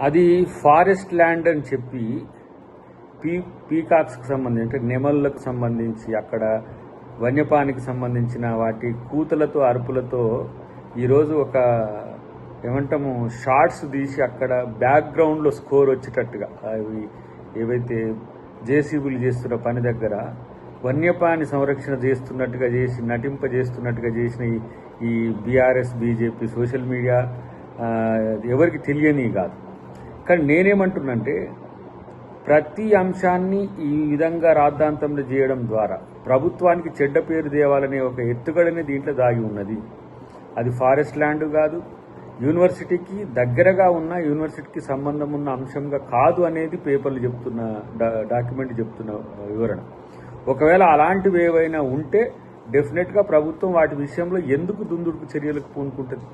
అది forest land అని చెప్పి పీ పీకాక్స్కి సంబంధించి అంటే నెమళ్ళకు సంబంధించి అక్కడ వన్యపానికి సంబంధించిన వాటి కూతలతో అరుపులతో ఈరోజు ఒక ఏమంటాము షార్ట్స్ తీసి అక్కడ బ్యాక్గ్రౌండ్లో స్కోర్ వచ్చేటట్టుగా. అవి ఏవైతే జేసీబీలు చేస్తున్న పని దగ్గర వన్యప్రాణి సంరక్షణ చేస్తున్నట్టుగా చేసి నటింప చేస్తున్నట్టుగా చేసిన ఈ- బీఆర్ఎస్ బీజేపీ సోషల్ మీడియా ఎవరికి తెలియని కాదు. కానీ నేనేమంటున్నంటే ప్రతి అంశాన్ని ఈ విధంగా రాద్ధాంతంలో చేయడం ద్వారా ప్రభుత్వానికి చెడ్డ పేరు దేవాలనే ఒక ఎత్తుగడనే దీంట్లో దాగి ఉన్నది. అది ఫారెస్ట్ ల్యాండ్ కాదు యూనివర్సిటీకి దగ్గరగా ఉన్న యూనివర్సిటీకి సంబంధం ఉన్న అంశంగా కాదు అనేది పేపర్లు చెప్తున్న డా- డాక్యుమెంట్ చెప్తున్న వివరణ. ఒకవేళ అలాంటివి ఏవైనా ఉంటే డెఫినెట్గా ప్రభుత్వం వాటి విషయంలో ఎందుకు దుందుడుకు చర్యలకు పూనుకుంటుంది?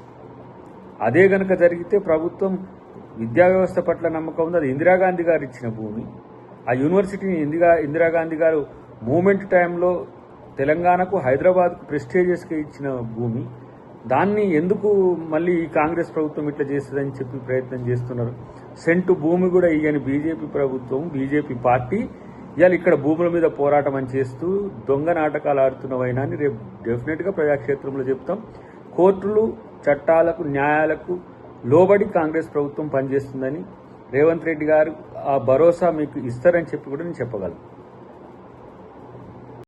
అదే గనక జరిగితే ప్రభుత్వం విద్యా వ్యవస్థ పట్ల నమ్మకం ఉంది. అది ఇందిరాగాంధీ గారు ఇచ్చిన భూమి. ఆ యూనివర్సిటీని ఇందిరా ఇందిరాగాంధీ గారు మూమెంట్ టైంలో తెలంగాణకు హైదరాబాద్కు ప్రెస్టేజియస్గా ఇచ్చిన భూమి. దాన్ని ఎందుకు మళ్ళీ ఈ కాంగ్రెస్ ప్రభుత్వం ఇట్లా చేస్తుందని చెప్పి ప్రయత్నం చేస్తున్నారు. సెంటు భూమి కూడా ఇయ్యని బీజేపీ ప్రభుత్వం బీజేపీ పార్టీ ఇవాళ ఇక్కడ భూముల మీద పోరాటం అని చేస్తూ దొంగ నాటకాలు ఆడుతున్న వైనాన్ని రేపు డెఫినెట్గా ప్రజాక్షేత్రంలో చెప్తాం. కోర్టులు చట్టాలకు న్యాయాలకు లోబడి కాంగ్రెస్ ప్రభుత్వం పనిచేస్తుందని రేవంత్ రెడ్డి గారు ఆ భరోసా మీకు ఇస్తారని చెప్పి కూడా నేను చెప్పగలను.